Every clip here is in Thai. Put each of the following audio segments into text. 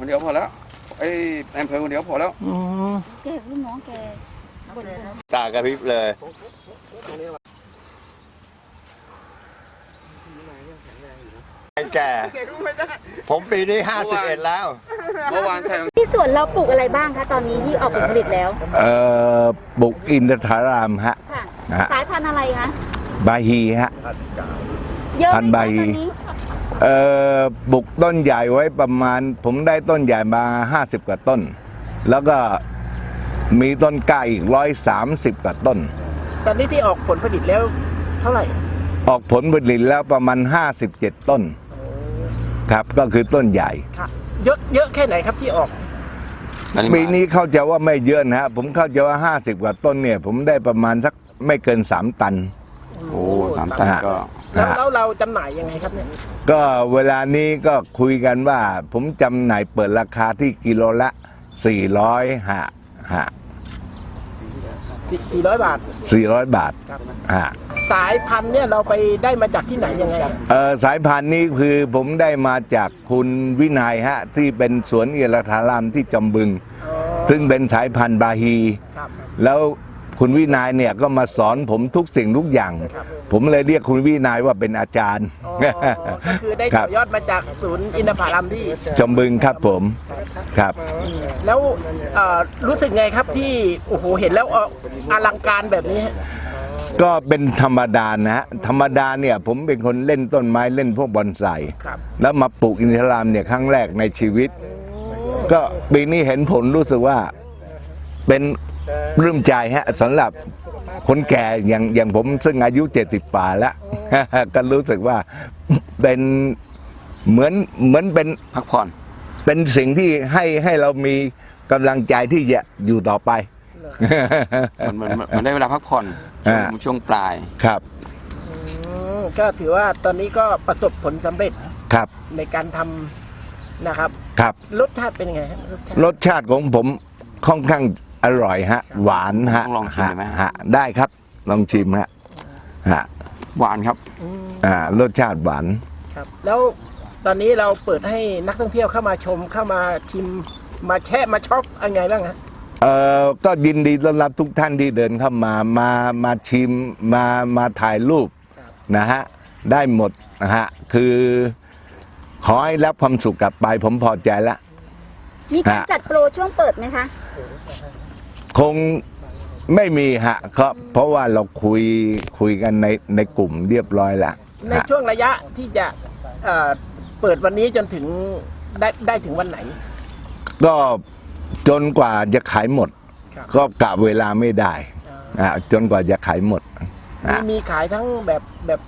คนเดียวพอแล้วไอ้อำเภอคนเดียวพอแล้วอ๋อแกรุ่นน้องแกบ่นบ่นตากระพริบเลยไอ้แก่ ผมปีนี้ห้าสิบเอ็ดแล้ว เมื่อวานใช่ที่สวนเราปลูกอะไรบ้างคะตอนนี้ที่ออกผลผลิตแล้ว เอ่อบุกอินทรารามฮะ ค่ะ ฮะ สายพันธุ์อะไรคะ บาฮีฮะ เยอะไหพัมนธุ์ใบ คะตอนนี้เอ่อ บุกต้นใหญ่ไว้ประมาณ ผมได้ต้นใหญ่มาห้าสิบกว่าต้น แล้วก็มีต้นกล้าอีกร้อยสามสิบกว่าต้น ตอนนี้ที่ออกผลผลิตแล้วเท่าไหร่ ออกผลผลิตแล้วประมาณ 57 ต้น ครับก็คือต้นใหญ่ ค่ะ เยอะเยอะแค่ไหนครับที่ออกปีนี้เข้าใจว่าไม่เยอะนะฮะผมเข้าใจว่า 50 กว่าต้นเนี่ย ผมได้ประมาณสักไม่เกิน 3 ตัน โอ้สามตันก็ แล้วฮะแล้วเราจำหน่ายยังไงครับเนี่ยก็เวลานี้ก็คุยกันว่า ผมจำหน่ายเปิดราคาที่กิโลละ 400ฮะฮะสี่ร้อยบาท400 บาทครับฮะสายพันธุ์เนี่ยเราไปได้มาจากที่ไหนยังไงครับเออสายพันธุ์นี้คือผมได้มาจากคุณวินัยฮะ ที่เป็นสวนเอราธารามที่จำบึง อ๋อซึ่งเป็นสายพันธุ์บาฮี ครับแล้ว คุณวินัยเนี่ยก็มาสอนผมทุกสิ่งทุกอย่างครับผมเลยเรียกคุณวินัยว่าเป็นอาจารย์อ๋อก็คือได้ครัต่บอยอดมาจากศูนย์อินทผลัมที่ จำบึงครับผมครับ แล้วเอ่อรู้สึกไงครับที่โอ้โหเห็นแล้วเอ่ออลังการแบบนี้ฮะก็เป็นธรรมดานะฮะธรรมดาเนี่ยผมเป็นคนเล่นต้นไม้เล่นพวกบอนไซครับแล้วมาปลูกอินทรามเนี่ยครั้งแรกในชีวิต ก็ปีนี้เห็นผลรู้สึกว่าเป็น รื่มใจฮะสำหรับคนแก่อย่างอย่างผมซึ่งอายุ70ป่าแล้ว ก็รู้สึกว่าเป็นเหมือนเหมือนเป็นพักผ่อน เป็นสิ่งที่ให้ให้เรามีกำลังใจที่จะอยู่ต่อไปมันมันมันมันได้เวลาพักผ่อนอ่า ช่วงช่วงปลาย ครับ อืมก็ถือว่าตอนนี้ก็ประสบผลสำเร็จครับในการทำนะครับ ครับ รสชาติเป็นยังไงฮะรสชาติ รสชาติของผมค่อนข้าง อร่อยฮะ หวานฮะต้องลองชิมได้ไหม ฮะได้ครับ ลองชิมฮะฮะหวานครับ อืมอ่ารสชาติหวาน ครับ แล้วตอนนี้เราเปิดให้นักท่องเที่ยวเข้ามาชมเข้ามาชิมมาแชะมาช็อปอะไรไงบ้างฮะ เอ่อก็ยินดีต้อนรับทุกท่านที่เดินเข้ามา มามาชิมมามาถ่ายรูปครับ นะฮะได้หมดนะฮะคือขอให้รับความสุขกลับไปผมพอใจแล้วมีการฮะจัดโปรช่วงเปิดไหมคะ คงไม่มีฮะครับเพราะว่าเราคุยคุยกันในในกลุ่มเรียบร้อยแล้วในฮะช่วงระยะที่จะเอ่อเปิดวันนี้จนถึงได้ได้ถึงวันไหน ก็จนกว่าจะขายหมด ครับ ก็กะเวลาไม่ได้อะจนกว่าจะขายหมดมีอะมีขายทั้งแบบแบบ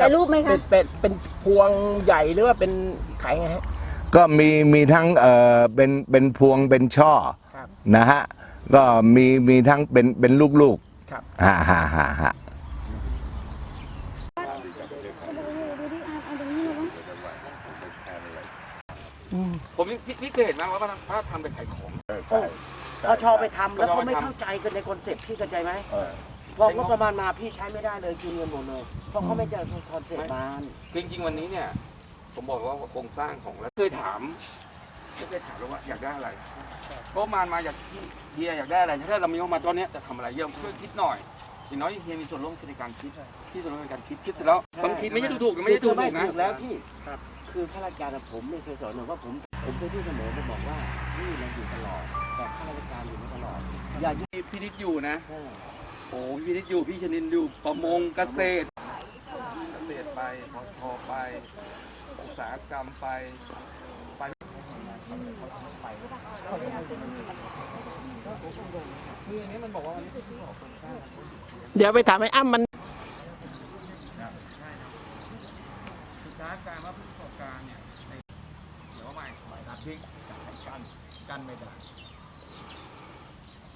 ถ่ายรูปไหมคะ เป็นเป็นเป็นพวงใหญ่หรือว่าเป็นขายไงฮะ ก็มีมีทั้งเอ่อเป็นเป็นพวงเป็นช่อครับ นะฮะ ก็มีมีทั้งเป็นเป็นลูกครับ ๆฮ่าฮ่าฮ่าฮ่าผมนี่พี่พี่เคยเห็นไหมว่าถ้าทำเป็นขายของเอาชอไปทำแล้วเอาชอเขาไปไม่ทำเข้าใจกันในคอนเซ็ปต์พี่เข้าใจไหมพองบประมาณมาพี่ใช้ไม่ได้เลยคืนเงินหมดเลยเพราะเขาไม่เจอคอนเซ็ปต์มันจริงๆวันนี้เนี่ย ผมบอกว่าโครงสร้างของแล้วเคยถามเคยถามแล้วว่าอยากได้อะไร ก็มามาอยากเฮียอยากได้อะไรถ้าเรามีงบมาตอนเนี้ยจะทำอะไรเยอะช่วยคิดหน่อยอย่างน้อยเฮียมีส่วนร่วมในการคิดที่ส่วนร่วมในการคิดคิดเสร็จแล้วบางทีไม่ใช่ถูกๆไม่ใช่ถูกไม่ๆนะถูกแล้วพี่คือข้าราชการอะผมเนี่ยเคยสอนหนูว่าผมผมเคยพูดเสมอผมบอกว่านี่เราอยู่ตลอด แต่ข้าราชการอยู่ไม่ตลอด อย่ายุ่งพี่นิดอยู่นะเออโอ้พี่นิดอยู่พี่ชนินอยู่ประมงเกษตรเกษตรไปพอพอไปอุตสาหกรรมไปไป คืออันนี้มันบอกว่ามันไม่ใช่ชื่อของคนสร้างเดี๋ยวไปถามไอ้อ้ำมันอุตสาหการว่าผู้ประกอบการเนี่ยในเดี๋ยวว่าใหม่ใหม่ตัดทิ้งกันกันไม่ได้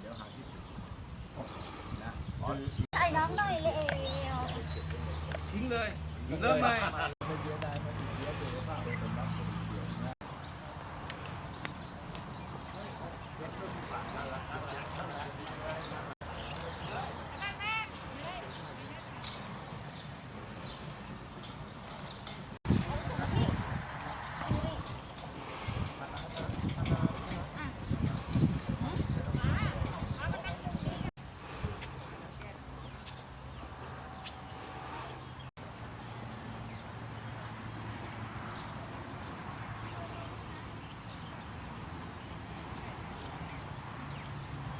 เดี๋ยวหาที่สุดนะไอ้น้องหน่อยเลยทิ้งเลย เริ่มใหม่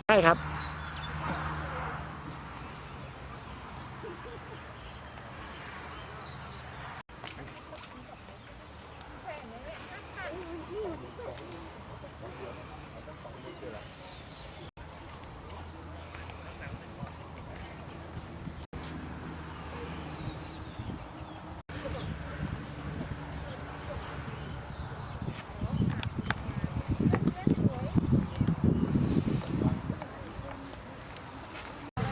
ใช่ครับ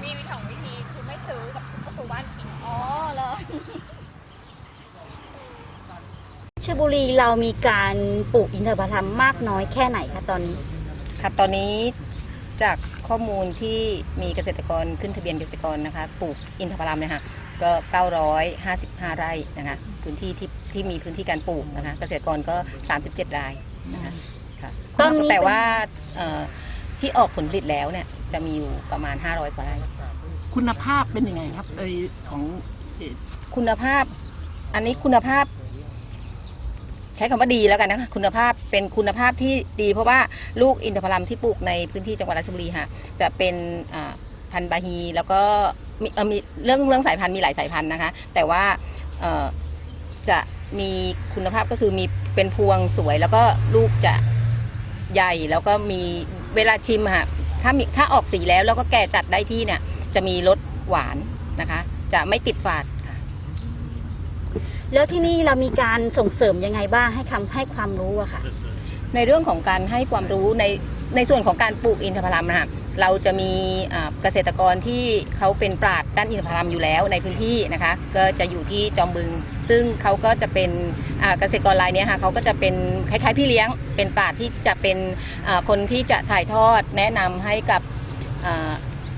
มีวิธีของวิธีคือไม่ซื้อกับทุกประตูบ้านกิน อ๋อเหรอ ชลบุรีเรามีการปลูกอินทผลัมมากน้อยแค่ไหนคะตอนนี้ ค่ะตอนนี้จากข้อมูลที่มีเกษตรกรขึ้นทะเบียนเกษตรกรนะคะปลูกอินทผลัมเนี่ยค่ะก็ 955 ไร่นะคะพื้นที่ที่ที่มีพื้นที่การปลูกนะคะเกษตรกรก็ 37 รายนะคะค่ะตอนนี้ แต่ว่าเอ่อที่ออกผลผลิตแล้วเนี่ยจะมีอยู่ประมาณ 500 กว่าไร่ คุณภาพเป็นยังไงครับไอของเอ่อคุณภาพ อันนี้คุณภาพ ใช้คำว่าดีแล้วกันนะคะคุณภาพเป็นคุณภาพที่ดี เพราะว่าลูกอินทผลัมที่ปลูกในพื้นที่จังหวัดราชบุรีค่ะจะเป็นพันธุ์บาฮีแล้วก็มีเรื่องเรื่องสายพันธุ์มีหลายสายพันธุ์นะคะ แต่ว่าจะมีคุณภาพก็คือมีเป็นพวงสวยแล้วก็ลูกจะใหญ่แล้วก็มีเวลาชิมค่ะถ้ามีถ้าออกสีแล้วแล้วก็แก่จัดได้ที่เนี่ยจะมีรสหวานนะคะ จะไม่ติดฝาด แล้วที่นี่เรามีการส่งเสริมยังไงบ้างให้คำให้ความรู้อะค่ะ ในเรื่องของการให้ความรู้ในในส่วนของการปลูกอินทผลัมนะคะเราจะมีอ่าเกษตรกรที่เขาเป็นปราดด้านอินทผลัมอยู่แล้วในพื้นที่นะคะ ก็จะอยู่ที่จอมบึง ซึ่งเขาก็จะเป็นอ่าเกษตรกรรายเนี้ยค่ะเขาก็จะเป็นคล้ายๆพี่เลี้ยง เป็นปราดที่จะเป็นอ่าคนที่จะถ่ายทอดแนะนำให้กับอ่า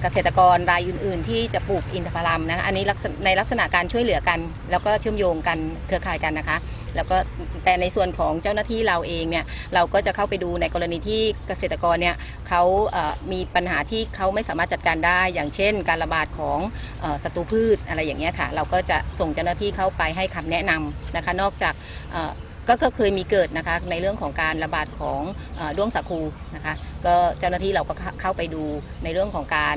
กษตรกรรายอื่น ๆ ที่จะปลูกอินทผลัมนะคะอันนี้ในลักษณะการช่วยเหลือกัน แล้วก็เชื่อมโยงกันเครือข่ายกันนะคะ แล้วก็แต่ในส่วนของเจ้าหน้าที่เราเองเนี่ยเราก็จะเข้าไปดูในกรณีที่เกษตรกรเนี่ยเขามีปัญหาที่เขาไม่สามารถจัดการได้ อย่างเช่น การระบาดของศัตรูพืชอะไรอย่างเงี้ยค่ะ เราก็จะส่งเจ้าหน้าที่เข้าไปให้คำแนะนำนะคะ นอกจากเก็ก็เคยมีเกิดนะคะในเรื่องของการระบาดของอด้วงสาคูนะคะก็เจ้าหน้าที่เราก็เข้าไปดูในเรื่องของการ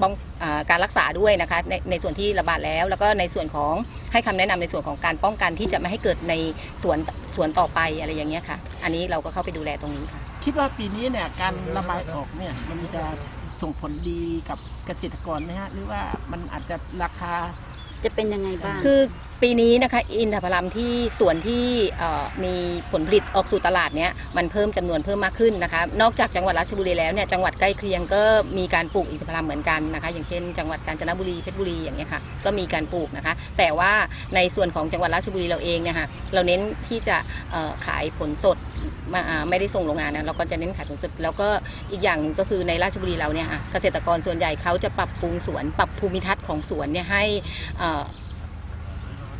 ป้องอการรักษาด้วยนะคะในในส่วนที่ระบาดแล้ว แล้วก็ในส่วนของให้คำแนะนำในส่วนของการป้องกันที่จะไม่ให้เกิดในสวนสวนต่อไปอะไรอย่างเงี้ยค่ะ อันนี้เราก็เข้าไปดูแลตรงนี้ค่ะ คิดว่าปีนี้เนี่ยการระบายออกเนี่ยมันจะส่งผลดีกับเกษตรกรไหมฮะหรือว่ามันอาจจะราคา จะเป็นยังไงบ้าง คือปีนี้นะคะอินทผลัมที่สวนที่มีผลผลิตออกสู่ตลาดเนี้ยมันเพิ่มจำนวนเพิ่มมากขึ้นนะคะนอกจากจังหวัดราชบุรีแล้วเนี่ยจังหวัดใกล้เคียงก็มีการปลูกอินทผลัมเหมือนกันนะคะอย่างเช่น จังหวัดกาญจนบุรีเพชรบุรีอย่างเงี้ยค่ะก็มีการปลูกนะคะ แต่ว่าในส่วนของจังหวัดราชบุรีเราเองเนี่ยค่ะเราเน้นที่จะขายผลสดมาไม่ได้ส่งโรงงานนะเราก็จะเน้นขายผลสดแล้วก็อีกอย่างนึงก็คือในราชบุรีเราเนี่ยค่ะเกษตรกรส่วนใหญ่เขาจะปรับปรุงสวน ปรับภูมิทัศน์ของสวนเนี่ยให้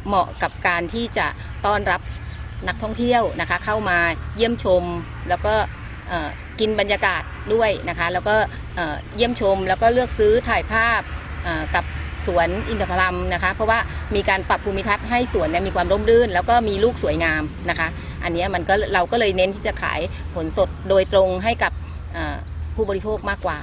เหมาะกับการที่จะต้อนรับนักท่องเที่ยวนะคะ เข้ามาเยี่ยมชมแล้วก็กินบรรยากาศด้วยนะคะ แล้วก็เยี่ยมชมแล้วก็เลือกซื้อถ่ายภาพกับสวนอินทผลัมนะคะ เพราะว่ามีการปรับภูมิทัศน์ให้สวนเนี่ยมีความร่มรื่น แล้วก็มีลูกสวยงามนะคะ อันนี้มันก็เราก็เลยเน้นที่จะขายผลสดโดยตรงให้กับผู้บริโภคมากกว่า